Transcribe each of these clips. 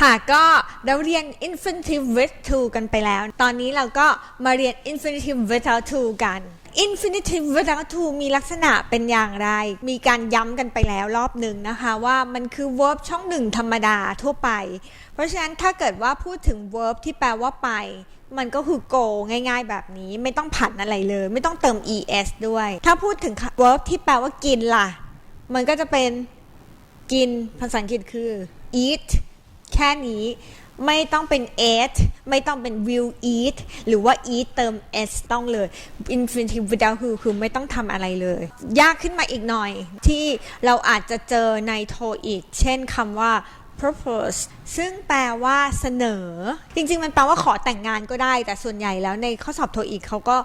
ค่ะก็เราเรียน infinitive with to กันไปแล้ว ตอนนี้เราก็มาเรียน infinitive without to กัน infinitive without to มีลักษณะเป็นอย่างไร มีการย้ำกันไปแล้วรอบหนึ่งนะคะว่ามันคือ verb ช่องหนึ่งธรรมดาทั่วไป เพราะฉะนั้นถ้าเกิดว่าพูดถึง verb ที่แปลว่าไป มันก็คือ go ง่ายๆ แบบนี้ไม่ต้องผันอะไรเลย ไม่ต้องเติม es ด้วย ถ้าพูดถึง verb ที่แปลว่ากินล่ะ มันก็จะเป็นกินภาษาอังกฤษคือ eat แค่นี้ไม่ต้องเป็น eat ไม่ต้องเป็น will eat หรือว่า eat เติม s ต้องเลย infinitive without who คือไม่ต้องทำอะไรเลย ยากขึ้นมาอีกหน่อยที่เราอาจจะเจอในโทอีก เช่นคำว่า propose ซึ่งแปลว่าเสนอ จริง ๆ มันแปลว่าขอแต่งงานก็ได้ แต่ส่วนใหญ่แล้วในข้อสอบโทอีกเขาก็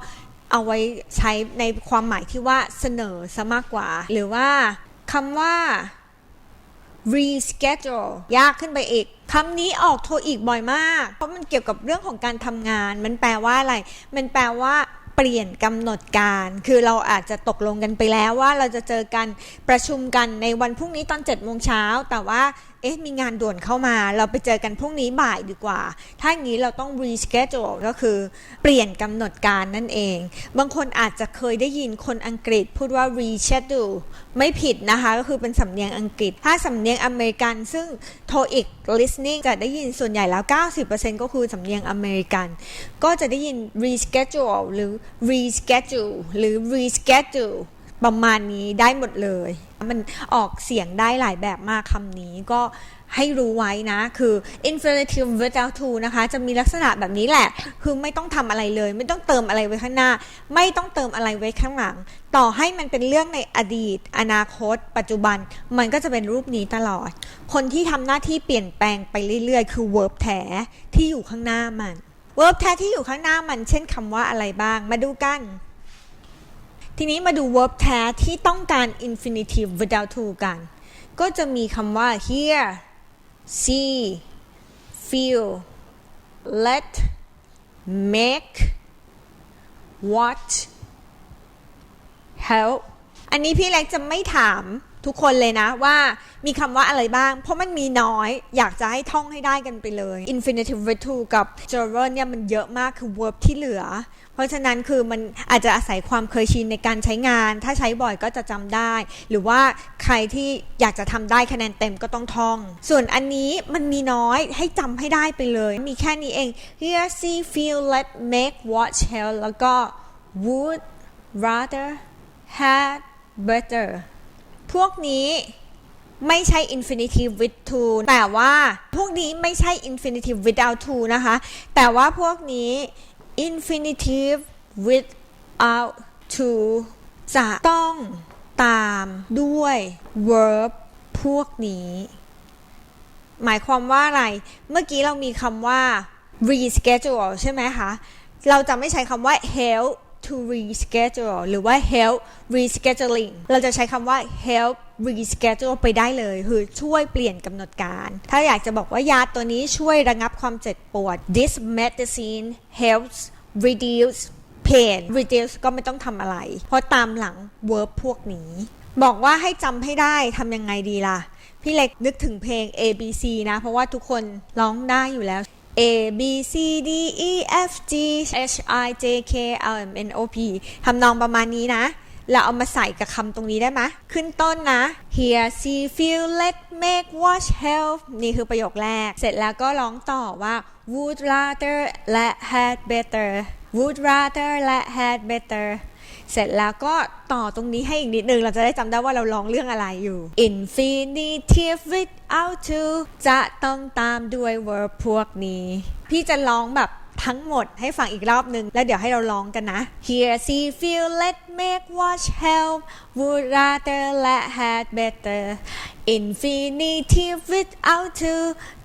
เอาไว้ใช้ในความหมายที่ว่าเสนอซะมากกว่า หรือว่าคำว่า reschedule ยากขึ้นไปอีกคำนี้ออกโทรอีกบ่อยมาก เพราะมันเกี่ยวกับเรื่องของการทำงาน มันแปลว่าอะไร มันแปลว่าเปลี่ยนกำหนดการ คือเราอาจจะตกลงกันไปแล้วว่าเราจะเจอกันประชุมกันในวันพรุ่งนี้ตอน7จ็ดโมงเช้า แต่ว่า เอ๊ะมีงานด่วนเข้ามา เราไปเจอกันพรุ่งนี้บ่ายดีกว่า ถ้าอย่างนี้เราต้อง reschedule ก็คือเปลี่ยนกำหนดการนั่นเอง บางคนอาจจะเคยได้ยินคนอังกฤษพูดว่า reschedule ไม่ผิดนะคะ ก็คือเป็นสำเนียงอังกฤษ ถ้าสำเนียงอเมริกันซึ่ง TOEIC listening จะได้ยินส่วนใหญ่แล้ว 90%ก็คือสำเนียงอเมริกัน ก็จะได้ยิน reschedule หรือ reschedule หรือ reschedule ประมาณนี้ได้หมดเลย มันออกเสียงได้หลายแบบมากคำนี้ก็ให้รู้ไว้นะ คือ infinitive without to นะคะ จะมีลักษณะแบบนี้แหละ คือไม่ต้องทำอะไรเลย ไม่ต้องเติมอะไรไว้ข้างหน้า ไม่ต้องเติมอะไรไว้ข้างหลัง ต่อให้มันเป็นเรื่องในอดีต อนาคต ปัจจุบัน มันก็จะเป็นรูปนี้ตลอด คนที่ทำหน้าที่เปลี่ยนแปลงไปเรื่อยๆ คือ verb แท้ที่อยู่ข้างหน้ามัน verb แท้ที่อยู่ข้างหน้ามัน เช่นคำว่าอะไรบ้าง มาดูกัน ทีนี้มาดู verb แท้ที่ต้องการ infinitive without to กัน ก็จะมีคำว่า hear see feel let make watch help อันนี้พี่เล็กจะไม่ถาม ทุกคนเลยนะว่ามีคำว่าอะไรบ้าง เพราะมันมีน้อยอยากจะให้ท่องให้ได้กันไปเลย infinitive with to กับ gerund เนี่ยมันเยอะมากคือ verb ที่เหลือ เพราะฉะนั้นคือมันอาจจะอาศัยความเคยชินในการใช้งาน ถ้าใช้บ่อยก็จะจำได้ หรือว่าใครที่อยากจะทำได้คะแนนเต็มก็ต้องท่อง ส่วนอันนี้มันมีน้อยให้จำให้ได้ไปเลย มีแค่นี้เอง hear see feel let make watch help แล้วก็ would rather had better พวกนี้ไม่ใช่ infinitive with to แต่ว่าพวกนี้ไม่ใช่ infinitive without to นะคะ แต่ว่าพวกนี้ infinitive without to จะต้องตามด้วย verb พวกนี้ หมายความว่าอะไร เมื่อกี้เรามีคำว่า reschedule ใช่ไหมคะ เราจะไม่ใช้คำว่า help to reschedule หรือว่า help rescheduling เราจะใช้คำว่า help reschedule ไปได้เลย คือช่วยเปลี่ยนกำหนดการ ถ้าอยากจะบอกว่ายาตัวนี้ช่วยระงับความเจ็บปวด this medicine helps reduce pain reduce ก็ไม่ต้องทำอะไร เพราะตามหลัง verb พวกนี้ บอกว่าให้จำให้ได้ทำยังไงดีล่ะ พี่เล็กนึกถึงเพลง A B C นะ เพราะว่าทุกคนร้องได้อยู่แล้ว A B C D E F G H I J K L M N O P ทำนองประมาณนี้นะ เราเอามาใส่กับคำตรงนี้ได้ไหมขึ้นต้นนะ Hear see feel let make watch help นี่คือประโยคแรก เสร็จแล้วก็ร้องต่อว่า would rather และ had better would rather และ had better เสร็จแล้วก็ต่อตรงนี้ให้อีกนิดนึง เราจะได้จำได้ว่าเราร้องเรื่องอะไรอยู่ infinitive without to จะต้องตามด้วย verb พวกนี้ พี่จะร้องแบบทั้งหมดให้ฟังอีกรอบนึง แล้วเดี๋ยวให้เราร้องกันนะ Hear see feel let make watch help would rather let had better infinitive without to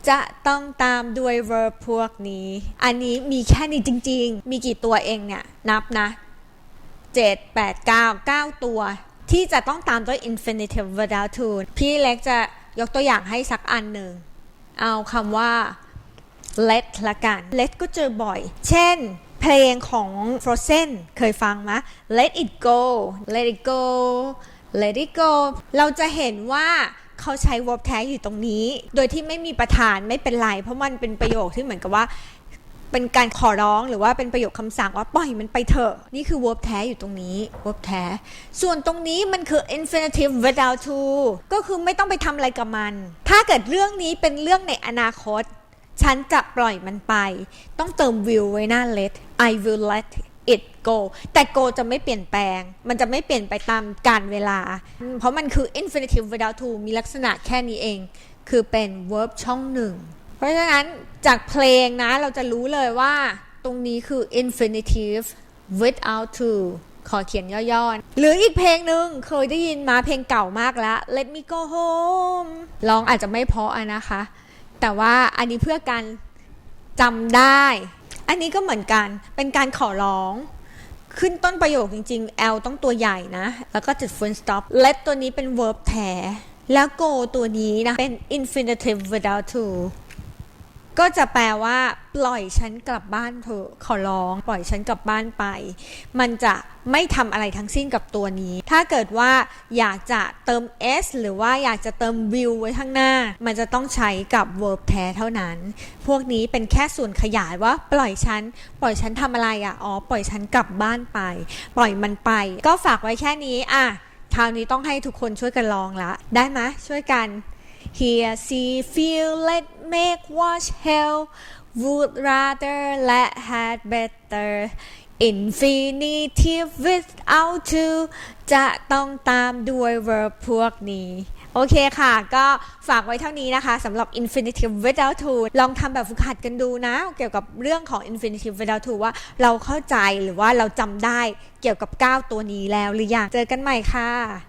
จะต้องตามด้วย verb พวกนี้ อันนี้มีแค่นี้จริง ๆ มีกี่ตัวเองเนี่ย นับนะ 7 8 9 9 ตัว ที่จะต้องตามด้วย infinitive without to พี่เล็กจะยกตัวอย่างให้สักอันหนึ่ง เอาคำว่า let ละกัน let ก็เจอบ่อย เช่น เพลงของ Frozen เคยฟังไหม let it go let it go let it go เราจะเห็นว่าเขาใช้ verb แท้อยู่ตรงนี้ โดยที่ไม่มีประธานไม่เป็นไร เพราะมันเป็นประโยคที่เหมือนกับว่า เป็นการขอร้องหรือว่าเป็นประโยคคำสั่งว่าปล่อยมันไปเถอะ นี่คือ verb แท้อยู่ตรงนี้ verb แท้ ส่วนตรงนี้มันคือ infinitive without to ก็คือไม่ต้องไปทำอะไรกับมัน ถ้าเกิดเรื่องนี้เป็นเรื่องในอนาคต ฉันจะปล่อยมันไป ต้องเติม will ไว้หน้า let I will let it go แต่ go จะไม่เปลี่ยนแปลง มันจะไม่เปลี่ยนไปตามกาลเวลา เพราะมันคือ infinitive without to มีลักษณะแค่นี้เอง คือเป็น verb ช่องหนึ่ง เพราะฉะนั้นจากเพลงนะเราจะรู้เลยว่าตรงนี้คือ infinitive without to ขอเขียนย่อๆ หรืออีกเพลงหนึ่งเคยได้ยินมาเพลงเก่ามากแล้ว Let me go home ร้องอาจจะไม่เพราะอะนะคะ แต่ว่าอันนี้เพื่อการจำได้ อันนี้ก็เหมือนกัน เป็นการขอร้อง ขึ้นต้นประโยคจริงๆ L ต้องตัวใหญ่นะ แล้วก็จุด full stop let ตัวนี้เป็น verb แท้แล้ว go ตัวนี้นะ เป็น infinitive without to ก็จะแปลว่าปล่อยฉันกลับบ้านเถอะขอร้อง ปล่อยฉันกลับบ้านไป มันจะไม่ทำอะไรทั้งสิ้นกับตัวนี้ ถ้าเกิดว่าอยากจะเติม s หรือว่าอยากจะเติม will ไว้ข้างหน้า มันจะต้องใช้กับ verb แท้เท่านั้น พวกนี้เป็นแค่ส่วนขยายว่า ปล่อยฉัน ปล่อยฉันทำอะไรอะอ๋อปล่อยฉันกลับบ้านไป ปล่อยมันไป ก็ฝากไว้แค่นี้อะคราวนี้ต้องให้ทุกคนช่วยกันลองละ ได้ไหมช่วยกัน Here, see, feel, let, make, watch, hell, would rather, let, had, better. Infinitive without to จะต้องตามด้วย verb พวกนี้โอเคค่ะ ก็ฝากไว้เท่านี้นะคะสำหรับ infinitive without to ลองทำแบบฝึกหัดกันดูนะ เกี่ยวกับเรื่องของ infinitive without to ว่าเราเข้าใจหรือว่าเราจำได้เกี่ยวกับ 9 ตัวนี้แล้วหรือยัง เจอกันใหม่ค่ะ